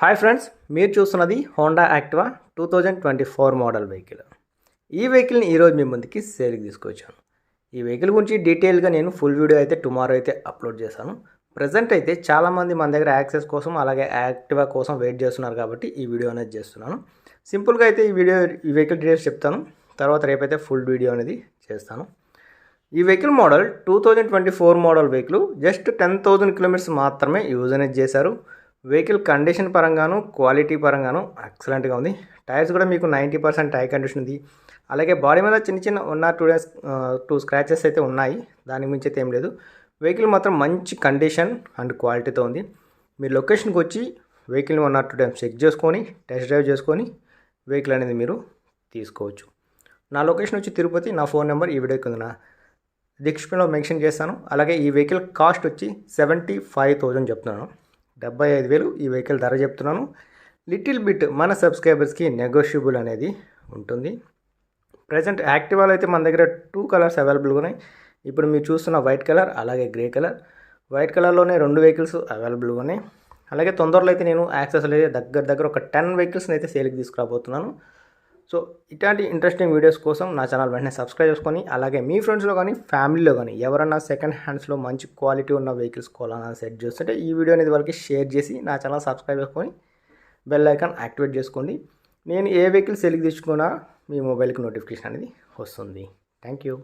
Hi friends మీరు చూస్తున్నది Honda Activa two thousand twenty four model vehicle ఈ వెహికల్ని ఈరోజు మీ ముందుకి సేల్కి తీసుకొచ్చాను. ఈ వెహికల్ గురించి డీటెయిల్గా నేను ఫుల్ వీడియో అయితే టుమారో అయితే అప్లోడ్ చేశాను. ప్రజెంట్ అయితే చాలామంది మన దగ్గర యాక్సెస్ కోసం అలాగే యాక్టివా కోసం వెయిట్ చేస్తున్నారు కాబట్టి ఈ వీడియో అనేది చేస్తున్నాను. సింపుల్గా అయితే ఈ వీడియో ఈ వెహికల్ డీటెయిల్స్ చెప్తాను. తర్వాత రేపైతే ఫుల్ వీడియో అనేది చేస్తాను. ఈ vehicle model two thousand twenty four model vehicle just ten thousand kilometres మాత్రమే యూజ్ అనేది చేశారు. వెహికల్ కండిషన్ పరంగాను క్వాలిటీ పరంగాను ఎక్సలెంట్గా ఉంది. టైర్స్ కూడా మీకు నైంటీ పర్సెంట్ టైర్ కండిషన్ ఉంది. అలాగే బాడీ మీద చిన్న చిన్న one or two days two scratches అయితే ఉన్నాయి. దాని గురించి అయితే ఏం లేదు. వెహికల్ మాత్రం మంచి కండిషన్ అండ్ క్వాలిటీతో ఉంది. మీరు లొకేషన్కి వచ్చి వెహికల్ని one or two times check చేసుకొని టెస్ట్ డ్రైవ్ చేసుకొని వెహికల్ అనేది మీరు తీసుకోవచ్చు. నా లొకేషన్ వచ్చి తిరుపతి నా ఫోన్ నెంబర్ ఈ వీడియో కింద డిస్క్రిప్షన్లో మెన్షన్ చేస్తాను. అలాగే ఈ వెహికల్ కాస్ట్ వచ్చి సెవెంటీ ఫైవ్ థౌజండ్ చెప్తున్నాను. డెబ్బై ఐదు వేలు ఈ వెహికల్ ధర చెప్తున్నాను. లిటిల్ బిట్ మన సబ్స్క్రైబర్స్కి నెగోషియబుల్ అనేది ఉంటుంది. ప్రజెంట్ యాక్టివాలో అయితే మన దగ్గర టూ కలర్స్ అవైలబుల్గా ఉన్నాయి. ఇప్పుడు మీరు చూస్తున్న వైట్ కలర్ అలాగే గ్రే కలర్. వైట్ కలర్లోనే రెండు వెహికల్స్ అవైలబుల్గా ఉన్నాయి. అలాగే తొందరలో అయితే నేను యాక్సెస్ అయితే దగ్గర దగ్గర ఒక టెన్ వెహికల్స్ని అయితే సేల్కి తీసుకురాబోతున్నాను. సో ఇట్లాంటి ఇంట్రెస్టింగ్ వీడియోస్ కోసం నా ఛానల్ వెంటనే సబ్స్క్రైబ్ చేసుకొని అలాగే మీ ఫ్రెండ్స్లో కానీ ఫ్యామిలీలో కానీ ఎవరన్నా సెకండ్ హ్యాండ్స్లో మంచి క్వాలిటీ ఉన్న వెహికల్స్ కోవాలని సెట్ చేస్తుంటే ఈ వీడియో అనేది వాళ్ళకి షేర్ చేసి నా ఛానల్ సబ్స్క్రైబ్ చేసుకొని బెల్ ఐకాన్ యాక్టివేట్ చేసుకోండి. నేను ఏ వెహికల్ వెలికి తెచ్చుకున్నా మీ మొబైల్కి నోటిఫికేషన్ అనేది వస్తుంది. Thank you